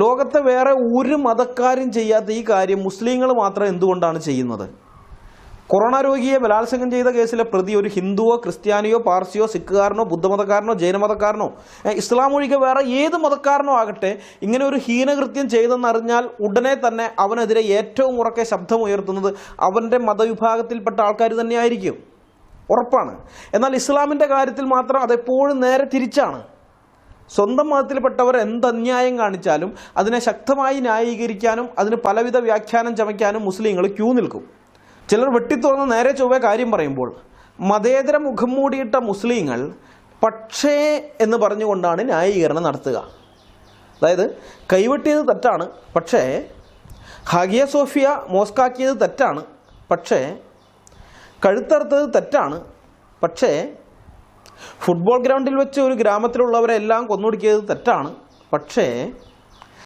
ലോകത്തെ വേറെ ഒരു മതക്കാരും ചെയ്യാത്ത ഈ കാര്യം മുസ്ലിങ്ങൾ മാത്രം എന്തുകൊണ്ടാണ് ചെയ്യുന്നത്? കൊറോണ രോഗിയെ ബലാത്സംഗം ചെയ്ത കേസിലെ പ്രതി ഒരു ഹിന്ദുവോ ക്രിസ്ത്യാനിയോ പാർസിയോ സിഖുകാരനോ ബുദ്ധമതക്കാരനോ ജൈനമതക്കാരനോ ഇസ്ലാം ഒഴികെ വേറെ ഏത് മതക്കാരനോ ആകട്ടെ ഇങ്ങനെ ഒരു ഹീനകൃത്യം ചെയ്തെന്നറിഞ്ഞാൽ ഉടനെ തന്നെ അവനെതിരെ ഏറ്റവും ഉറക്കെ ശബ്ദമുയർത്തുന്നത് അവന്റെ മതവിഭാഗത്തിൽപ്പെട്ട ആൾക്കാർ തന്നെയായിരിക്കും. ഉറപ്പാണ്. എന്നാൽ ഇസ്ലാമിന്റെ കാര്യത്തിൽ മാത്രം അതെപ്പോഴും നേരെ തിരിച്ചാണ്. സ്വന്തം മതത്തിൽപ്പെട്ടവർ എന്ത് അന്യായം കാണിച്ചാലും അതിനെ ശക്തമായി ന്യായീകരിക്കാനും അതിന് പലവിധ വ്യാഖ്യാനം ചമയ്ക്കാനും മുസ്ലിങ്ങൾ ക്യൂ നിൽക്കും. ചിലർ വെട്ടിത്തുറന്ന് നേരെ ചൊവ്വേ കാര്യം പറയുമ്പോൾ മതേതര മുഖം മൂടിയിട്ട മുസ്ലിങ്ങൾ പക്ഷേ എന്ന് പറഞ്ഞുകൊണ്ടാണ് ന്യായീകരണം നടത്തുക. അതായത് കൈവെട്ടിയത് തെറ്റാണ് പക്ഷേ ഹാഗിയ സോഫിയ മോസ്കാക്കിയത് തെറ്റാണ് പക്ഷേ കഴുത്തറുത്തത് തെറ്റാണ് പക്ഷേ ഫുട്ബോൾ ഗ്രൗണ്ടിൽ വെച്ച് ഒരു ഗ്രാമത്തിലുള്ളവരെല്ലാം കൊന്നൊടുക്കിയത് തെറ്റാണ്. പക്ഷേ